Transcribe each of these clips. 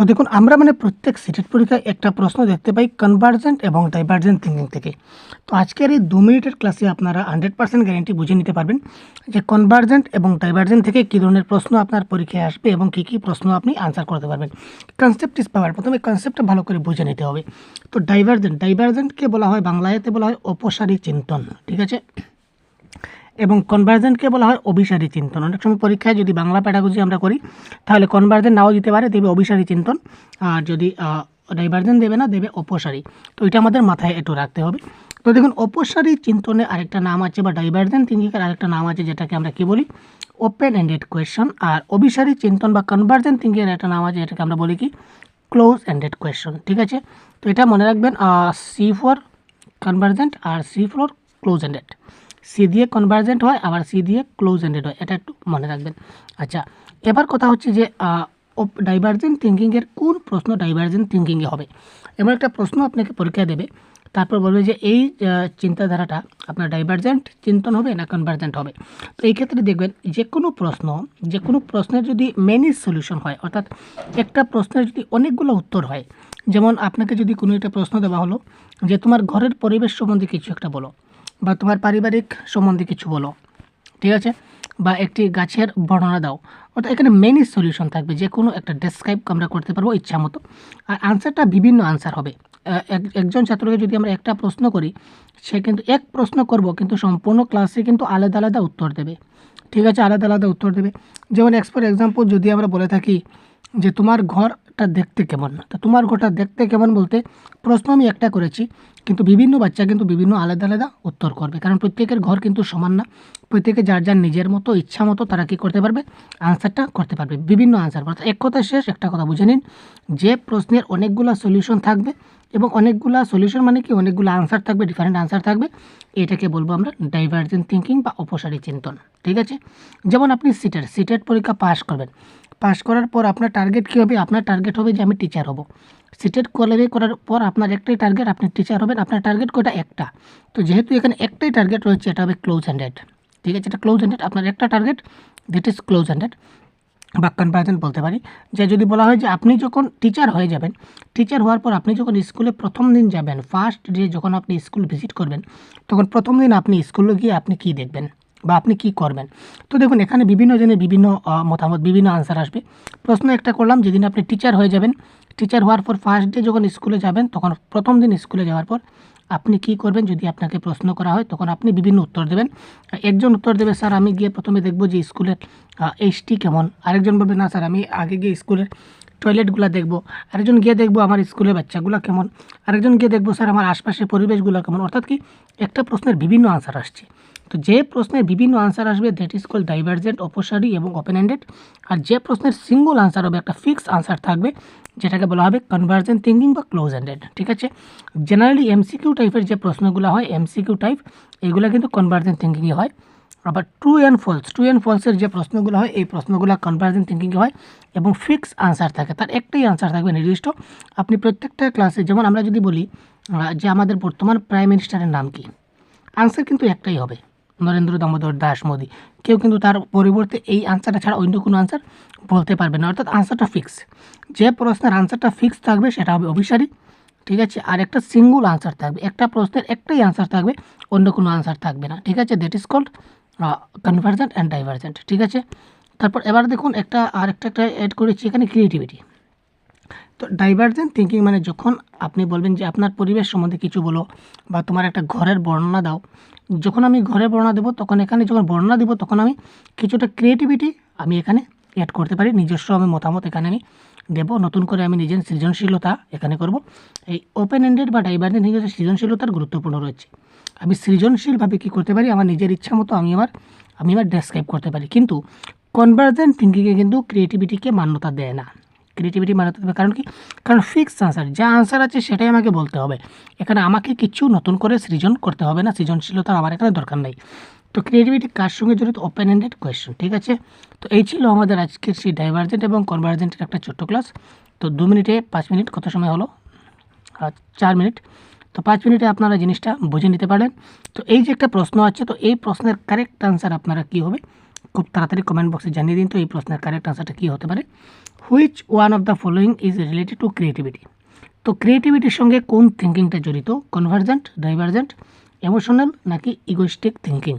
তো দেখুন, আমরা মানে প্রত্যেক সিটের পরীক্ষায় একটা প্রশ্ন দেখতে পাই কনভার্জেন্ট এবং ডাইভার্জেন্ট থিঙ্কিং থেকে। তো আজকের এই দু মিনিটের ক্লাসে আপনারা হান্ড্রেড পার্সেন্ট গ্যারেন্টি বুঝে নিতে পারবেন যে কনভার্জেন্ট এবং ডাইভার্জেন্ট থেকে কী ধরনের প্রশ্ন আপনার পরীক্ষায় আসবে এবং কী কী প্রশ্ন আপনি আনসার করতে পারবেন। কনসেপ্ট ইস পাওয়ার প্রথমে কনসেপ্টটা ভালো করে বুঝে নিতে হবে। তো ডাইভার্জেন্ট ডাইভার্জেন্টকে বলা হয় বাংলায়তে বলা হয় অপসারী চিন্তন, ঠিক আছে? এবং কনভার্জেন্টকে বলা হয় অভিসারী চিন্তন। অনেক সময় পরীক্ষায় যদি বাংলা প্যাডাগজি আমরা করি, তাহলে কনভার্জেন্ট নাও দিতে পারে, দেবে অভিসারী চিন্তন। আর যদি ডাইভার্জেন্ট দেবে না, দেবে অপসারী। তো এটা আমাদের মাথায় একটু রাখতে হবে। তো দেখুন, অপসারী চিন্তনের আরেকটা নাম আছে বা ডাইভার্জেন্ট থিঙ্কিংয়ের আরেকটা নাম আছে, যেটাকে আমরা কী বলি? ওপেন এন্ডেড কোয়েশন আর অভিসারী চিন্তন বা কনভার্জেন্ট থিঙ্কিংয়ের একটা নাম আছে, যেটাকে আমরা বলি কি? ক্লোজ এন্ডেড কোয়েশন ঠিক আছে? তো এটা মনে রাখবেন C for convergent R C for close ended C দিয়ে কনভার্জেন্ট হয়, আবার সি দিয়ে ক্লোজ এন্ডেড হয়, এটা একটু মনে রাখবেন। আচ্ছা এবার কথা হচ্ছে যে ডাইভার্জেন্ট থিঙ্কিংয়ের কোন প্রশ্ন ডাইভার্জেন্ট থিঙ্কিংয়ে হবে? এমন একটা প্রশ্ন আপনাকে পরীক্ষা দেবে, তারপর বলবে যে এই চিন্তাধারাটা আপনার ডাইভার্জেন্ট চিন্তন হবে না কনভার্জেন্ট হবে? তো এই ক্ষেত্রে দেখবেন, যে কোনো প্রশ্ন, যে কোনো প্রশ্নের যদি মেনি সলিউশন হয়, অর্থাৎ একটা প্রশ্নের যদি অনেকগুলো উত্তর হয়, যেমন আপনাকে যদি কোনো একটা প্রশ্ন দেওয়া হলো, যে তোমার ঘরের পরিবেশ সম্বন্ধে কিছু একটা বলো বা তোমার পারিবারিক সম্বন্ধে কিছু বলো, ঠিক আছে? বা একটি গাছের বর্ণনা দাও। অর্থাৎ এখানে মেনি সলিউশন থাকবে, যে কোনো একটা ডেসক্রাইব আমরা করতে পারব ইচ্ছা মতো। আর আনসারটা বিভিন্ন আনসার হবে। এক- একজন ছাত্রকে যদি আমরা একটা প্রশ্ন করি, সে কিন্তু এক প্রশ্ন করব, কিন্তু সম্পূর্ণ ক্লাসে কিন্তু আলাদা আলাদা উত্তর দেবে। ঠিক আছে? আলাদা আলাদা উত্তর দেবে। যেমন এক্স ফর এক্সাম্পল যদি আমরা বলে থাকি যে তোমার ঘরটা দেখতে কেমন? তো তোমার ঘরটা দেখতে কেমন বলতে প্রশ্ন আমি একটা করেছি। কিন্তু বিভিন্ন বাচ্চা কিন্তু বিভিন্ন আলাদা আলাদা উত্তর করবে। কারণ প্রত্যেকের ঘর কিন্তু সমান না। প্রত্যেকে যার যার নিজের মতো, ইচ্ছা মতো তারা কী করতে পারবে? আনসারটা করতে পারবে। বিভিন্ন আনসার অর্থাৎ এক কথা শেষ, একটা কথা বুঝে নিন। যে প্রশ্নের অনেকগুলো সলিউশন থাকবে এবং অনেকগুলো সলিউশন মানে কি? অনেকগুলো আনসার থাকবে ডিফারেন্ট আনসার থাকবে। এটাকে বলব আমরা ডাইভার্জেন্ট থিঙ্কিং বা অপসারী চিন্তন। ঠিক আছে? যেমন আপনি সিটের সিটের পরীক্ষা পাস করবেন। পাস করার পর আপনার টার্গেট কী হবে? আপনার টার্গেট হবে যে আমি টিচার হব। সিটেট কোয়ালিফাই করার পর আপনার একটাই টার্গেট আপনি টিচার হবেন, আপনার টার্গেট কোটা একটা। তো যেহেতু এখানে একটাই টার্গেট রয়েছে, এটা হবে ক্লোজ হ্যান্ডেড ঠিক আছে? এটা ক্লোজ হ্যান্ডেড আপনার একটা target that is close ended বাক্যান conversion বলতে পারি, যে যদি বলা হয় যে আপনি যখন টিচার হয়ে যাবেন টিচার হওয়ার পর আপনি যখন স্কুলে প্রথম দিন যাবেন ফার্স্ট ডে যখন আপনি স্কুল ভিজিট করবেন, তখন প্রথম দিন আপনি স্কুলে গিয়ে আপনি কী দেখবেন? বা আপনি কী করবেন? তো দেখুন, এখানে বিভিন্ন জনের বিভিন্ন মতামত, বিভিন্ন আনসার আসবে। প্রশ্ন একটা করলাম, যেদিন আপনি টিচার হয়ে যাবেন টিচার হওয়ার পর ফার্স্ট ডে যখন স্কুলে যাবেন, তখন প্রথম দিন স্কুলে যাওয়ার পর আপনি কি করবেন? যদি আপনাকে প্রশ্ন করা হয়, তখন আপনি বিভিন্ন উত্তর দেবেন। একজন উত্তর দেবে, স্যার, আমি গিয়ে প্রথমে দেখব যে স্কুলের এইচটি কেমন। আরেকজন বলবে, না, স্যার, আমি আগে গিয়ে স্কুলের টয়লেটগুলো দেখব। আরেকজন গিয়ে দেখব, আমার স্কুলের বাচ্চাগুলো কেমন? আরেকজন গিয়ে দেখব, স্যার, আমার আশপাশের পরিবেশগুলো কেমন? অর্থাৎ কি, একটা প্রশ্নের বিভিন্ন আনসার আসছে। তো যে প্রশ্নের বিভিন্ন আনসার আসবে দ্যাট ইজ কল ডাইভার্জেন্ট অপসারি এবং ওপেন এন্ডেড আর যে প্রশ্নের সিঙ্গল আনসার হবে, একটা ফিক্স আনসার থাকবে, যেটাকে বলা হবে কনভার্জেন্ট থিঙ্কিং বা ক্লোজ এন্ডেড ঠিক আছে? জেনারেলি এমসিকিউ টাইপের যে প্রশ্নগুলো হয় এমসিকিউ টাইপ এগুলো কিন্তু কনভার্জেন্ট থিঙ্কিংয়ে হয়। আবার true and false true and ফলসের যে প্রশ্নগুলো হয়, এই প্রশ্নগুলো কনভার্জেন্ট থিঙ্কিংয়ে হয় এবং ফিক্স আনসার থাকে। তার একটাই আনসার থাকবে নির্দিষ্ট। আপনি প্রত্যেকটা ক্লাসে যেমন আমরা যদি বলি যে আমাদের বর্তমান প্রাইম মিনিস্টারের নাম কি? আনসার কিন্তু একটাই হবে। নরেন্দ্র দামোদর দাস মোদী। কেউ কিন্তু তার পরিবর্তে এই আনসারটা ছাড়া অন্য কোনো আনসার বলতে পারবে না। অর্থাৎ আনসারটা ফিক্স যে প্রশ্নের আনসারটা ফিক্স থাকবে সেটা হবে অভিসারী। ঠিক আছে? আর একটা সিঙ্গল আনসার থাকবে। একটা প্রশ্নের একটাই আনসার থাকবে, অন্য কোনো আনসার থাকবে না। ঠিক আছে? That is called convergent and divergent ঠিক আছে? তারপর এবার দেখুন একটা আর একটা একটা অ্যাড করেছি এখানে ক্রিয়েটিভিটি তো ডাইভার্জেন্ট থিঙ্কিং মানে যখন আপনি বলবেন যে আপনার পরিবেশ সম্বন্ধে কিছু বলো বা তোমার একটা ঘরের বর্ণনা দাও, যখন আমি ঘরের বর্ণনা দেবো, তখন এখানে যখন বর্ণনা দেবো, তখন আমি কিছুটা ক্রিয়েটিভিটি আমি এখানে অ্যাড করতে পারি, নিজস্ব আমি মতামত এখানে আমি দেবো, নতুন করে আমি নিজের সৃজনশীলতা এখানে করব। এই ওপেন এন্ডেড বা ডাইভার্জেন্ট থিঙ্কিং সৃজনশীলতার গুরুত্বপূর্ণ রয়েছে। আমি সৃজনশীলভাবে কী করতে পারি? আমার নিজের ইচ্ছা মতো আমি আমার আমি আমার ডেসক্রাইব করতে পারি। কিন্তু কনভার্জেন্ট থিঙ্কিংয়ে কিন্তু ক্রিয়েটিভিটিকে মান্যতা দেয় না। ক্রিয়েটিভিটি মানাতে হবে। কারণ কি? কারণ ফিক্স আনসার যা আনসার আছে সেটাই আমাকে বলতে হবে। এখানে আমাকে কিছু নতুন করে সৃজন করতে হবে না, সৃজনশীলতা আমার এখানে দরকার নেই। তো ক্রিয়েটিভিটি কার সঙ্গে জড়িত? ওপেন এন্ডেড কোয়েশ্চেন ঠিক আছে? তো এই ছিল আমাদের আজকের সেই ডাইভার্জেন্ট এবং কনভার্জেন্টের একটা ছোট্ট ক্লাস তো দু মিনিটে পাঁচ মিনিট, কত সময় হলো? চার মিনিট। তো পাঁচ মিনিটে আপনারা জিনিসটা বুঝে নিতে পারেন তো এই যে একটা প্রশ্ন আছে, তো এই প্রশ্নের কারেক্ট আনসার আপনারা কী হবে? খুব তাড়াতাড়ি কমেন্ট বক্সে জানিয়ে দিন তো এই প্রশ্নের কারেক্ট আনসারটা কী হতে পারে। Which one of the following is related to creativity তো ক্রিয়েটিভিটির সঙ্গে কোন থিঙ্কিংটা জড়িত? কনভার্জেন্ট ডাইভার্জেন্ট এমোশনাল নাকি ইগোস্টিক থিঙ্কিং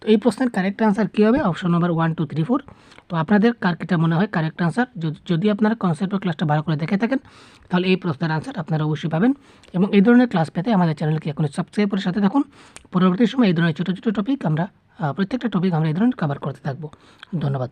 তো এই প্রশ্নের কারেক্ট আনসার কী হবে? Option number one two three four তো আপনাদের কার কিটা মনে হয় কারেক্ট আনসার যদি আপনারা কনসেপ্ট ক্লাসটা ভালো করে দেখে থাকেন, তাহলে এই প্রশ্নের আনসার আপনারা অবশ্যই পাবেন। এবং এই ধরনের ক্লাস পেতে আমাদের চ্যানেলকে এখন সাবস্ক্রাইব করে সাথে থাকুন। পরবর্তী সময় এই ধরনের ছোটো ছোটো টপিক আমরা প্রত্যেকটা টপিক আমরা এই ধরনের কভার করতে থাকব। ধন্যবাদ।